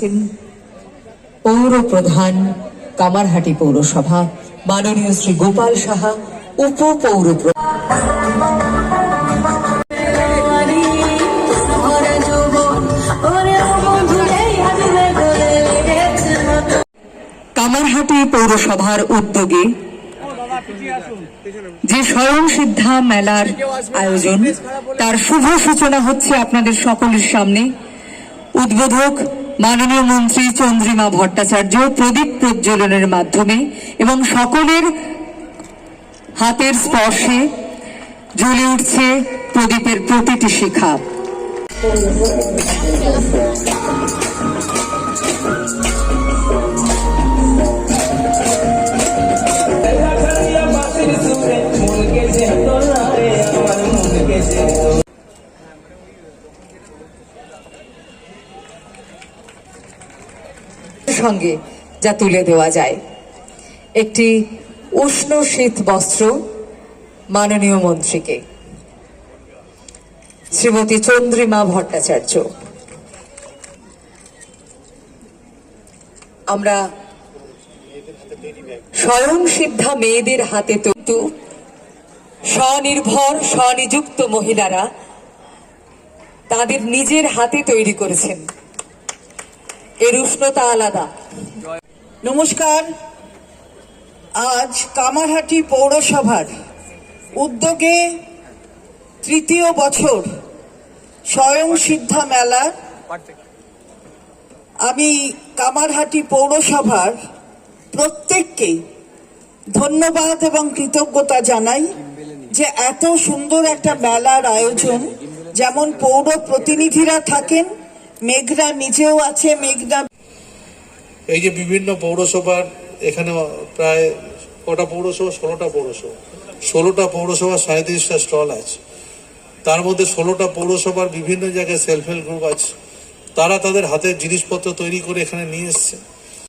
আছেন পৌর প্রধান কামারহাটি পৌরসভা, মাননীয় শ্রী গোপাল সাহা উপ পৌর কামারহাটি পৌরসভার উদ্যোগে যে স্বয়ং সিদ্ধা মেলার আয়োজন, তার শুভ সূচনা হচ্ছে আপনাদের সকলের সামনে। উদ্বোধক মাননীয় মন্ত্রী চন্দ্রিমা ভট্টাচার্য প্রদীপ প্রজ্বলনের মাধ্যমে এবং সকলের হাতের স্পর্শে জ্বলে উঠছে প্রদীপের প্রতিটি শিখা। সঙ্গে যা তুলে দেওয়া যায়। একটি উষ্ণ শীত বস্ত্র মাননীয় মন্ত্রীকে। শ্রীমতী চন্দ্রিমা ভট্টাচার্য। আমরা স্বয়ং সিদ্ধা মেয়েদের হাতে তন্তু স্বনির্ভর, স্বনিযুক্ত মহিলারা তাদের নিজের হাতে তৈরি করেছেন। এর উষ্ণতা আলাদা। নমস্কার, আজ কামারহাটি পৌরসভার উদ্যোগে তৃতীয় বছর স্বয়ং সিদ্ধা মেলা। আমি কামারহাটি পৌরসভার প্রত্যেককে ধন্যবাদ এবং কৃতজ্ঞতা জানাই যে এত সুন্দর একটা মেলার আয়োজন, যেমন পৌর প্রতিনিধিরা থাকেন মেঘনা নিজেও আছে মেঘনা এই যে বিভিন্ন পৌরসভার এখানে প্রায় কটা পৌরসভা ষোলোটা পৌরসভা। ষোলোটা পৌরসভা সাঁত্রিশটা স্টল আছে। তার মধ্যে ষোলোটা পৌরসভার বিভিন্ন জায়গায় সেলফ হেল্প গ্রুপ আছে। তারা তাদের হাতের জিনিসপত্র তৈরি করে এখানে নিয়ে এসছে।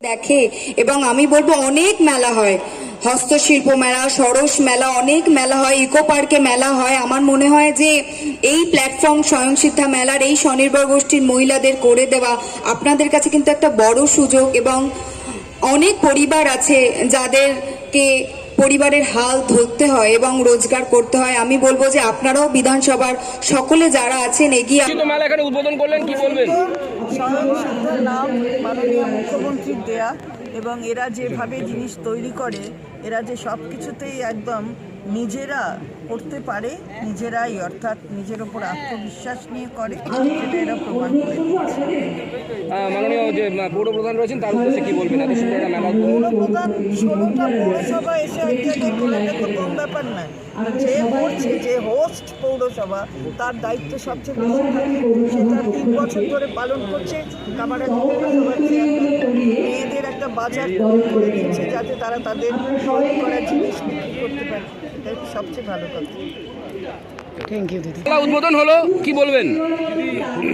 দেখে এবং আমি বলব অনেক মেলা হয়। হস্তশিল্প মেলা সরস মেলা অনেক মেলা হয় ইকো পার্কে মেলা হয়। আমার মনে হয় যে এই প্ল্যাটফর্ম স্বয়ংসিদ্ধা মেলার এই স্বনির্ভর গোষ্ঠীর মহিলাদের করে দেওয়া আপনাদের কাছে কিন্তু একটা বড় সুযোগ এবং অনেক পরিবার আছে যাদেরকে পরিবারের হাল ধরতে হয় এবং রোজগার করতে হয়। আমি বলব যে আপনারাও বিধানসভার সকলে যারা আছেন এগিয়ে তো মেলা এখানে উদ্বোধন করলেন কি বলবেন? স্বয়ংসিদ্ধের নাম মাননীয় মুখ্যমন্ত্রীর দেয়া। এবং এরা যেভাবে জিনিস তৈরি করে, এরা যে সব কিছুতেই একদম নিজেরা করতে পারে, নিজেরাই অর্থাৎ নিজের ওপর আত্মবিশ্বাস নিয়ে করে, সেটা এরা প্রমাণ করে যে পৌর প্রধান রয়েছেন, তার উদ্দেশ্যে কি বলবেন? এত সুন্দর একটা মেলা উদ্বোধন। পৌরপ্রধান ষোলোটা পৌরসভা ব্যাপার নয় যে করছে, যে হোস্ট পৌরসভা, তার দায়িত্ব সবচেয়ে বেশি। থাকে সেটা তিন বছর ধরে পালন করছে। কামারাটি পৌরসভার মেয়েদের একটা বাজার করে দিচ্ছে, যাতে তারা তাদের তৈরি করা জিনিস করতে পারে। সবচেয়ে ভালো কথা। মেলা উদ্বোধন হলো কি বলবেন?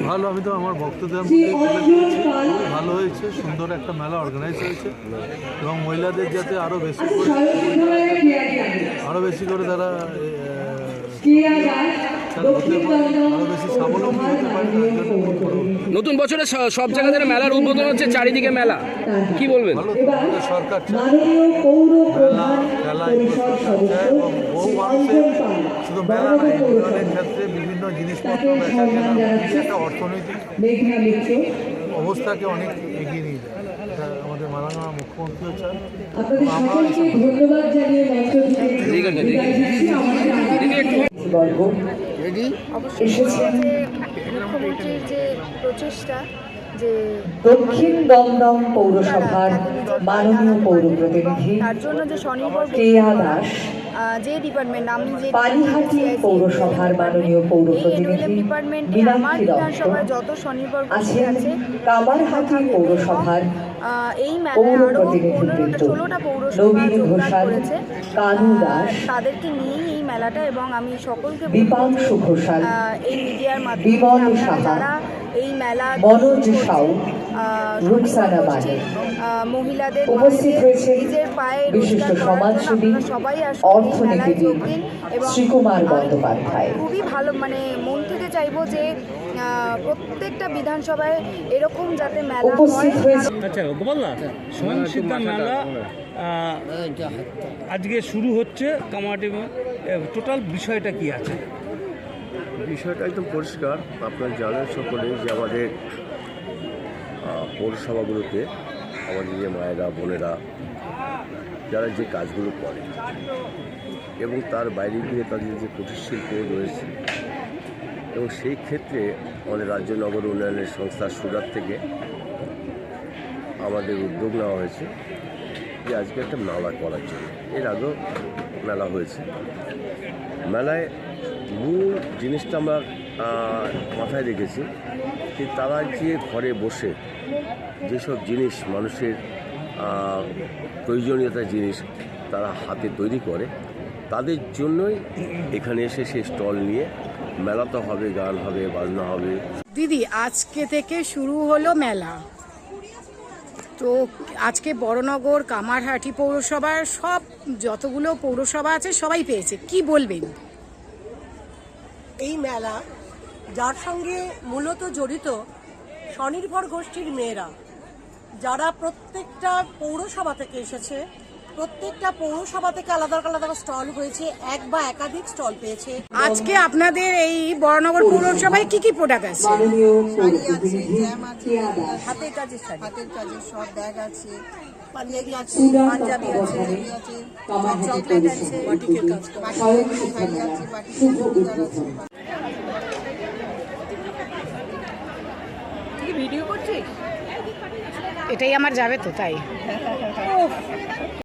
ভালো। আমি তো আমার ভক্তদের ভালো হয়েছে সুন্দর একটা মেলা অর্গানাইজ হয়েছে। এবং মহিলাদের যাতে আরও বেশি করে আরও বেশি করে তারা। নতুন বছরে সব জায়গাতে মেলার উদ্বোধন হচ্ছে চারিদিকে মেলা। কি বলবেন? সরকার খেলা শুধু মেলা নয় উন্নয়নের ক্ষেত্রে বিভিন্ন জিনিসপত্র বেচা কেনা একটা অর্থনৈতিক অবস্থাকে অনেক এগিয়ে নিয়ে যায়। আমাদের মাননীয় মুখ্যমন্ত্রীও চান। মুখ্যমন্ত্রীর যে প্রচেষ্টা যে দক্ষিণ দমদম পৌরসভার মাননীয় পৌর প্রতিনিধি তার জন্য যে স্বনির্ভর কেয়া দাস। যে ডিপার্টমেন্ট আমি যে পালিহাটি পৌরসভার মাননীয় পৌর প্রতিনিধি ডিপার্টমেন্টে আমার বিধানসভায় যত স্বনির্ভর আছে কামারহাটি পৌরসভার এই মেলায় আরও প্রতিনিধিবৃন্দ পনেরোটা ষোলোটা পৌরসভা যোগদান করেছে। তাদেরকে নিয়েই এই মেলাটা এবং আমি সকলকে এই মিডিয়ার মাধ্যমে যারা এই মেলা মহিলাদের উপস্থিত পায়ে বিশিষ্ট সমাজসেবী অর্থনীতিবিদ শ্রীকুমার বন্দ্যোপাধ্যায়। খুবই ভালো মানে মন থেকে চাইব যে প্রত্যেকটা বিধানসভায় এরকম যাতে মেলা হয়। উপস্থিত হয়েছে। আচ্ছা গোপালদা সহিংসিতা মেলা আজকে শুরু হচ্ছে কামাটি টোটাল বিষয়টা কি আছে? বিষয়টা একদম পরিষ্কার। আপনারা জানেন সকলেই যে আমাদের পৌরসভাগুলোতে আমাদের যে মায়েরা বোনেরা যারা যে কাজগুলো করে এবং তার বাইরে গিয়ে তাদের যে কুটির শিল্প রয়েছে এবং সেই ক্ষেত্রে আমাদের রাজ্য নগর উন্নয়নের সংস্থা সুরাট থেকে আমাদের উদ্যোগ নেওয়া হয়েছে যে আজকে একটা মেলা করার জন্য। এর আগেও মেলা হয়েছে। মেলায় মূল জিনিসটা আমরা মাথায় রেখেছি যে তারা যে ঘরে বসে যেসব জিনিস মানুষের প্রয়োজনীয়তা জিনিস তারা হাতে তৈরি করে, তাদের জন্যই এখানে এসে সে স্টল নিয়ে মেলা তো হবে গান হবে বাজনা হবে। দিদি আজকে থেকে শুরু হলো মেলা। তো আজকে বড়নগর কামারহাটি পৌরসভার সব যতগুলো পৌরসভা আছে সবাই পেয়েছে। কি বলবেন? এই মেলা যার সঙ্গে মূলত জড়িত স্বনির্ভর গোষ্ঠীর মেয়েরা যারা প্রত্যেকটা পৌরসভা থেকে এসেছে প্রত্যেকটা পৌরসভা থেকে আলাদা আলাদা স্টল হয়েছে এক বা একাধিক স্টল পেয়েছে। আজকে আপনাদের এই বড়নগর পৌরসভায় কি কি প্রোডাক্ট আছে? শাড়ি আছে জ্যাম আছে হাতের কাজের শাড়ি। হাতের কাজের সব ব্যাগ আছে পাঞ্জাবি আছে পাঞ্জাবি আছে তত্ত্বাবধানে আছে চকলেট আছে বাটিকের কাজ করা শাড়ি আছে বাটিকের আছে এটাই আমার যাবে তো তাই।